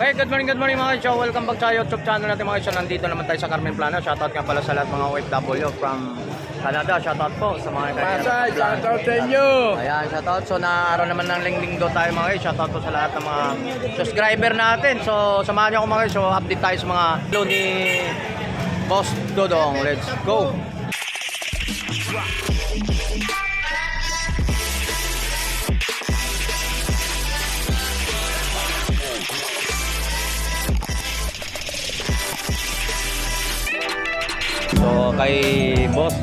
Hey, good morning, good morning mga show. Welcome back sa YouTube channel natin mga show. Nandito naman tayo sa Carmen Plano. Shoutout nga pala sa lahat mga OFW from Canada. Shoutout po sa mga Pasay, shoutout sa inyo. Ayan, shoutout. So, naaraw naman ng lingling-linggo tayo mga guys. Shoutout po sa lahat ng mga subscriber natin. So, samahan niyo ako mga. So, update tayo sa mga flow ni Boss Dodong. Let's go! Kay Boss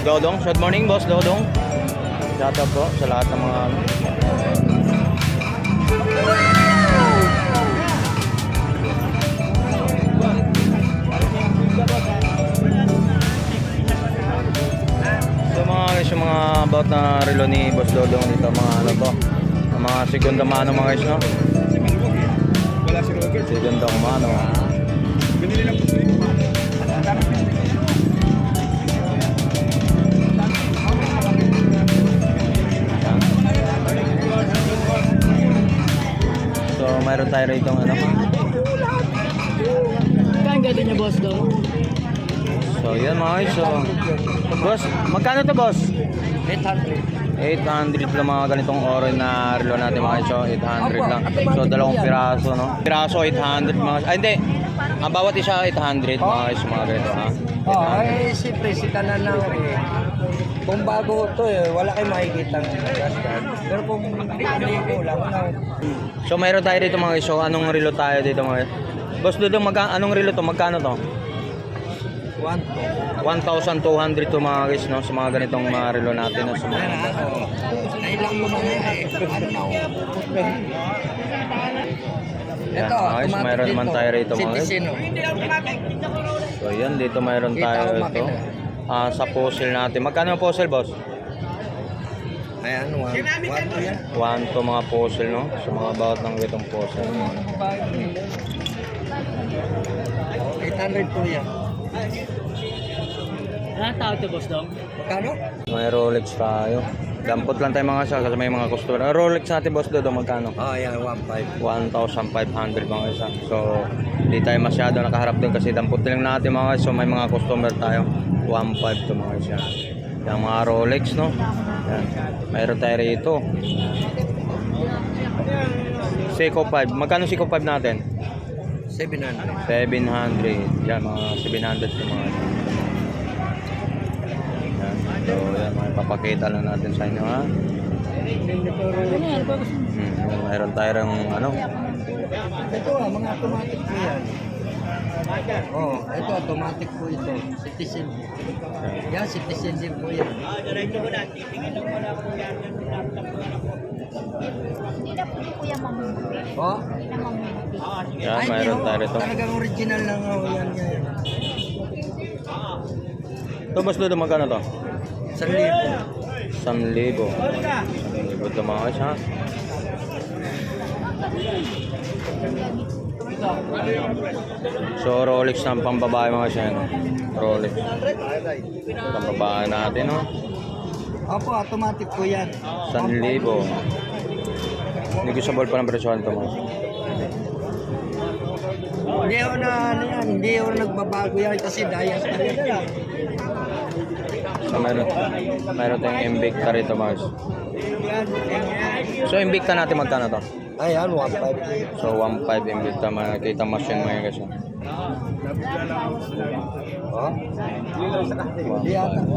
Dodong. Good morning, Boss Dodong. Shoutout po sa lahat ng mga mga guys, yung mga about na relo ni Boss Dodong dito, mga ano to, mga segunda mano mga guys, no? Segunda mano. Binili tayo rito ng ano. Kaya gado niya boss daw. So yan mga guys, so Boss, magkano to boss? 800. 800 lang mga ganitong oro na relo natin mga guys. So 800 lang. So dalawang piraso no. Piraso 800 mga Ay hindi. Ang bawat isa 800 mga guys, mga ganito ha. Oh, ay siyempre si kanan lang eh. Kung bago to eh, wala kayong makikita ng. Pero kung hindi ko lang, ano, So mayroon tayo dito mga guys. So anong relo tayo dito mga guys? Boss Dodo, magka anong relo to? Magkano to? 1 1,200 to mga guys no sa mga ganitong mga relo natin no sa mga Nailang mo man eh. Ano na ako? Yan, Ito, mga guys, mayroon naman tayo rito mga guys. Citizen, oh. So yan dito mayroon Kita tayo ko ito. makina. Ah, sa puzzle natin. Magkano ang puzzle boss? Ayan, 1 1 to yan. One to mga puzzle no sa mga bawat ng ganitong puzzle. 800 po yan. Ano tawag to boss dong? Magkano? May Rolex tayo. Dampot lang tayo mga sa kasi may mga customer. Ah, Rolex natin boss dodo magkano? Oh, yan, 1.5. 1,500 mga isa. So, hindi tayo masyado nakaharap doon kasi dampot lang natin mga guys. So, may mga customer tayo. 1,500 to mga isa. Yung mga Rolex, no? Yan. Mayroon tayo rito. Seiko 5. Magkano Seiko 5 natin? 700. 700. Yan, mga 700 to mga isa. Yan. So, yan, mga papakita lang natin sa inyo, ha? Hmm, yan, mayroon tayo ng ano, Ito mga automatic po yan. Oh, ito automatic po ito. Citizen. Yan, citizen din po yan. Hindi na po yung kuya mamumuti. Oh, Hindi na mamumuti. yan, ay, mayroon hindi, tayo oh, rito. Talagang original lang oh, yan. yan. Ito, dodo, magkano to? Sa libo. 1,000. 1,000 ito mga guys, ha? So, Rolex ang pambabae mga guys, yan. Rolex. Pambabae natin, no? Opo, automatic po yan. 1,000. Negotiable pa ng presyohan ito, mga. Hindi ako na, ano yan, hindi ako nagbabago yan kasi daya pa rin. So, meron, meron tayong Invicta rito, mga guys. So, Invicta natin magkano to? Ayan, 1.5. So, 1.5 Invicta, makikita machine mo yan, guys. oh.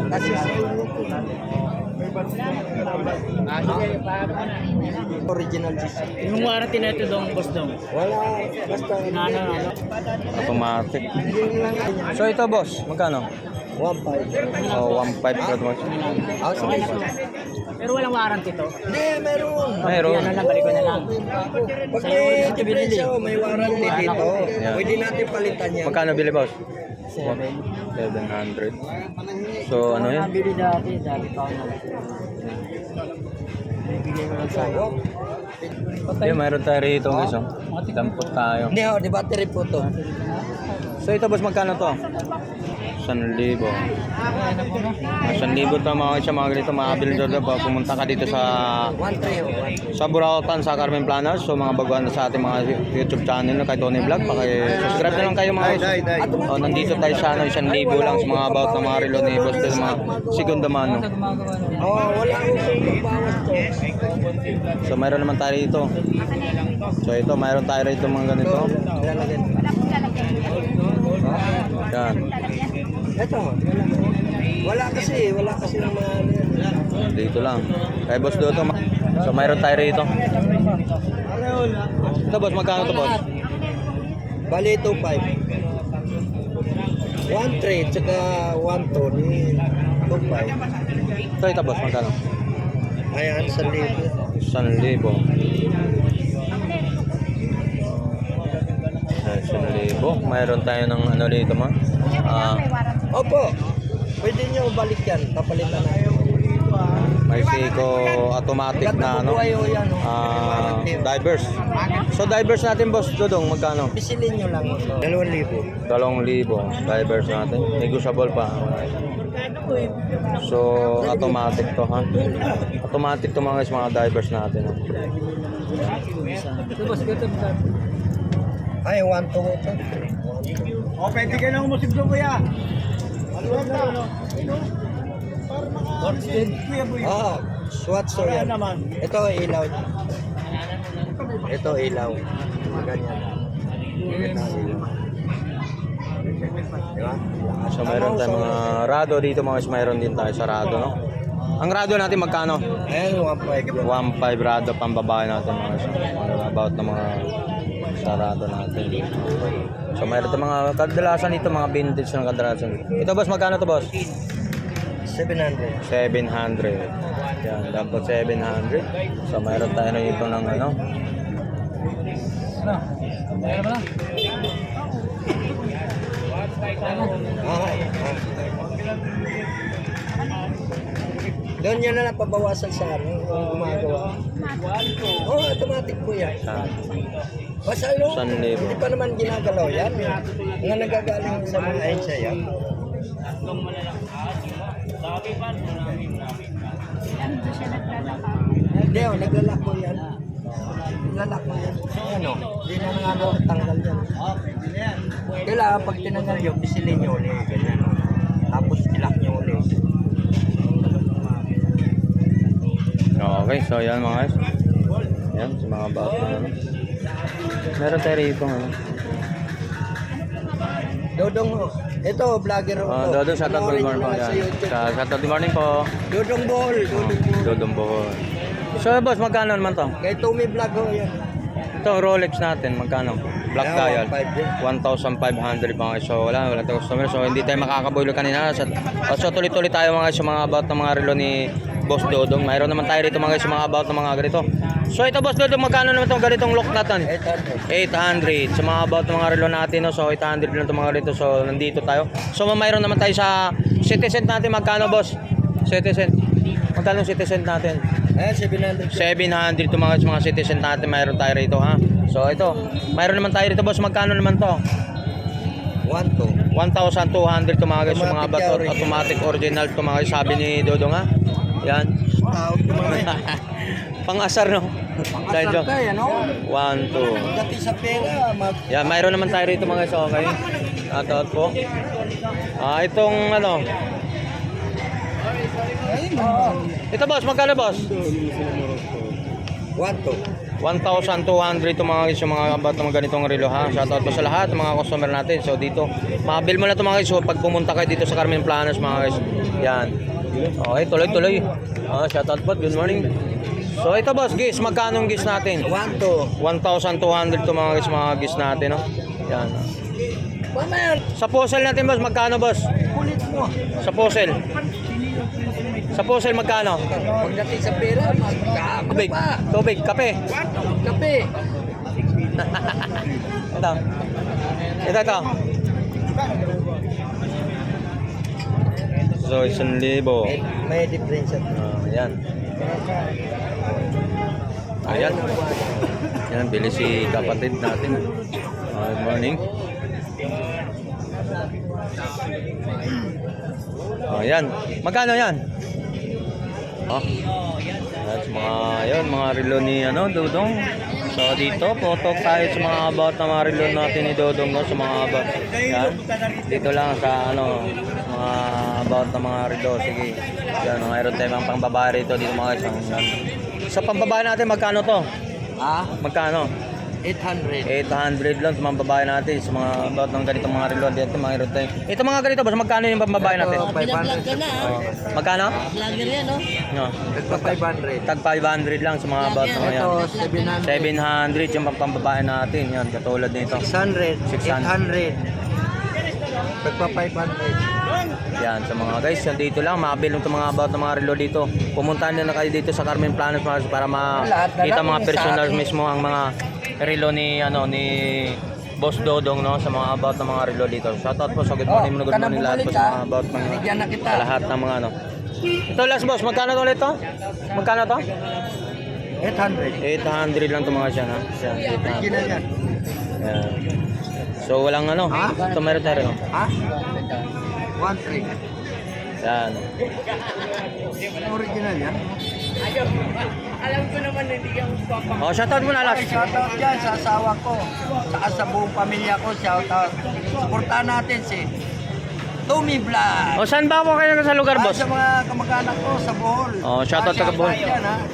Kasi original. Yung warranty na ito dong boss dong. Wala, basta ano ano. Automatic. So, ito, boss, magkano? 1.5. Oh, 1.5 pa ito, mga guys. Ah, sige. Pero walang warranty to. Hindi, meron. Mayroon. Yan na lang, balik ko na lang. Pag may diferensya may warranty dito, pwede natin palitan yan. Magkano bili, boss? Seven. 700. So, ano yan? Nabili dati, dati pa ako. Yeah, mayroon tayo rito, guys. Oh. Dampot tayo. Hindi, oh, di battery po to. So, ito, boss, magkano to? San libo. Ah, San libo to mga isa mga ganito makabili doon pag pumunta ka dito sa 1-3 sa Burautan sa Carmen Planas so mga baguhan na sa ating mga YouTube channel kay Tony Vlog paki-subscribe na lang kayo mga guys. Oh, nandito tayo sa ano, isang libo lang sa mga about ng mga relo ni Boss Del, mga segunda mano. Oo, wala. So mayroon naman tayo dito. So ito, mayroon tayo rito mga ganito. Wala lalagyan. Yan. Ito. Wala kasi, wala kasi ng mga ano dito lang. Kay boss dito. So mayroon tayo rito. Ito boss, magkano to boss? Bali 2.5. 1 trade tsaka 1 ton eh, 2.5. So ito boss, magkano? Ayan, 1,000. 1,000. Libo. Mayroon tayo ng ano dito ma. Ah. Opo, pwede nyo balik yan, papalitan na. may Seiko automatic na ano. Buhay o yan, oh. Ah, divers. So divers natin boss, Dodong, magkano? Pisilin nyo lang ito. Dalawang libo. Dalawang libo. Divers natin. Negotiable pa. So, automatic to ha. Automatic to mga guys, mga divers natin. ha? Ay, 1 to ito. O, pwede ka nang umusig doon, kuya. Kuya, boy. Ah, SWAT so yan. naman. Ito ilaw. Ito ilaw. Ganyan. Ito ilaw. Diba? So, mayroon tayong mga rado dito mga guys. Mayroon din tayo sa rado, no? Ang rado natin magkano? Ayan, 1.5 yun. 1.5 rado pambabae natin. Mga About na mga sarado natin. So, mayroon tayong mga kadalasan dito, mga vintage na kadalasan. Ito boss, magkano to boss? 700. 700. Yan, dapat 700. So, mayroon tayo na ito ng ano. Ah, ah. Doon yun na lang pabawasan sa ano, kung gumagawa. Oo, oh, automatic po yan. Yan. Basta libo. hindi pa naman ginagalaw yan. Nga nagagaling sa mga ahensya yan. Ano siya naglalaka. Hindi, oh, naglalak po yan. Naglalak po yan. Ano, hindi na nga ano, tanggal yan. Kailangan pag tinanggal yun, pisilin nyo ulit. Ganyan. Tapos ilak nyo ulit. Okay, so yan mga guys. Yan, sa mga bata. Ano. Meron tayo rito ano. Dodong, oh. ito, vlogger ho. Uh, Dodo, shout out good morning po. Sa Yan. Sa- Shout out good morning po. Dodong Ball, Oh, Dodong Ball. Dodong Bohol. So boss, magkano naman to? Kay Tommy Vlog ho yan. Ito, Rolex natin, magkano? Black Yeah, dial. 1,500 din. 1,500 mga guys. So wala, wala tayong customer. So hindi tayo makakaboilo kanina. So, so tuloy-tuloy tayo mga guys mga about ng mga relo ni Boss Dodong. Mayroon naman tayo rito mga guys mga about ng mga ganito. So ito Boss Dodong, magkano naman itong ganitong lock natin? 800. 800. Sa mga about ng mga relo natin, no? so 800 lang itong mga rito. So nandito tayo. So mayroon naman tayo sa citizen natin. Magkano boss? Citizen. Magkano citizen natin? Ayan, 700. 700 itong mga, mga citizen natin. Mayroon tayo rito ha. So ito. Mayroon naman tayo rito boss. Magkano naman to? 1 to. 1,200 itong mga guys. Yung mga bato, automatic original guys. Sabi ni Dodong ha. Yan. Pang-asar no? Dahil Asar ka, yan o. 1, 2, Dati sa pera, mag... Yan, mayroon naman tayo rito mga guys, okay? Out po. Ah, itong ano. Ito boss, magkano boss? 1 to. 1,200 itong mga guys, yung mga about ng mga ganitong relo ha. Shout out po sa lahat ng mga customer natin. So dito, mabil mo na ito mga guys. So pag pumunta kayo dito sa Carmen Planas mga guys. Yan. Okay, tuloy-tuloy. Ah, shout out po. Good morning. So ito boss, guys, magkano guys natin? 1 to. 1,200 to mga guys, mga guys natin, no? Yan. Sa puzzle natin boss, magkano boss? Kulit mo. Sa puzzle. Sa puzzle magkano? Pagdating sa pera, magkakaano Tubig. pa. Tubig, kape. Kape. Ito. Ito, ito. So, isang libo. May, may difference yan. Ah, yan. Ayan. Yan, bili si kapatid natin. Ah, good morning. Oh, yan. Magkano yan? Oh. At mga, yun, mga relo ni, ano, Dudong. So, dito, photo tayo sa mga about na mga relo natin ni Dudong, no? Sa mga about. Yan. Dito lang sa, ano, mga about na mga relo. Sige. Yan, mayroon tayong pangbabae rito dito mga guys. Yan. Sa pambabae natin, magkano to? Ha? Magkano? 800. 800 lang sa mga babae natin sa mga about ng ganitong mga relo dito mga relo tayo. Ito mga ganito boss, magkano yung pambabae natin? Ito, 500. Oh. Magkano? Vlogger yan, no? No. Ito 500. Tag 500 lang sa mga about ng yan. Ito 700. 700 yung pambabae natin. Yan, katulad nito. 600. 600. 800. Pagpa 500. Yan, sa mga guys, yan dito lang, makabilong itong mga about ng mga relo dito. Pumuntahan nyo na kayo dito sa Carmen Planet Mars para na makita mga personal mismo ang mga relo ni, ano, ni Boss Dodong, no, sa mga about ng mga relo dito. Shoutout po sa good Oh, morning, good ka na morning lahat po sa ah. mga about ng na sa lahat ng mga ano. Ito last boss, magkano to ulit to? Magkano to? 800. 800 lang to mga siya, ha? Siya, 800. Original yan. Yan. So walang ano, Ha? ito meron tayo. no? Ha? 1.3. Yan. Original yan. Oh, shoutout mo na last. Shoutout dyan sa asawa ko. Saka sa buong pamilya ko. Shoutout. Supportahan natin si Tommy Vlog. Oh, saan ba ako kayo sa lugar, Ah, boss? Sa mga kamag-anak ko sa Bohol. Oh, shoutout taga Bohol.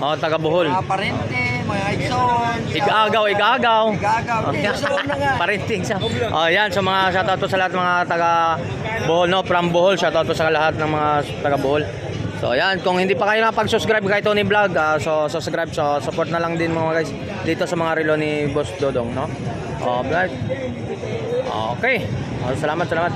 Oh, taga Bohol. Mga parente, mga Aizon. Igagaw, igagaw. Igagaw. Hindi, gusto ko na nga. Parinting siya. Oh, yan. So mga shoutout po sa lahat ng mga taga Bohol, no? From Bohol. Shoutout po sa lahat ng mga taga Bohol. So ayan, kung hindi pa kayo nakapag-subscribe kay Tony Vlog, ah, so subscribe, so support na lang din mga guys dito sa mga relo ni Boss Dodong, no? Oh, vlog. Okay. Oh, salamat, salamat.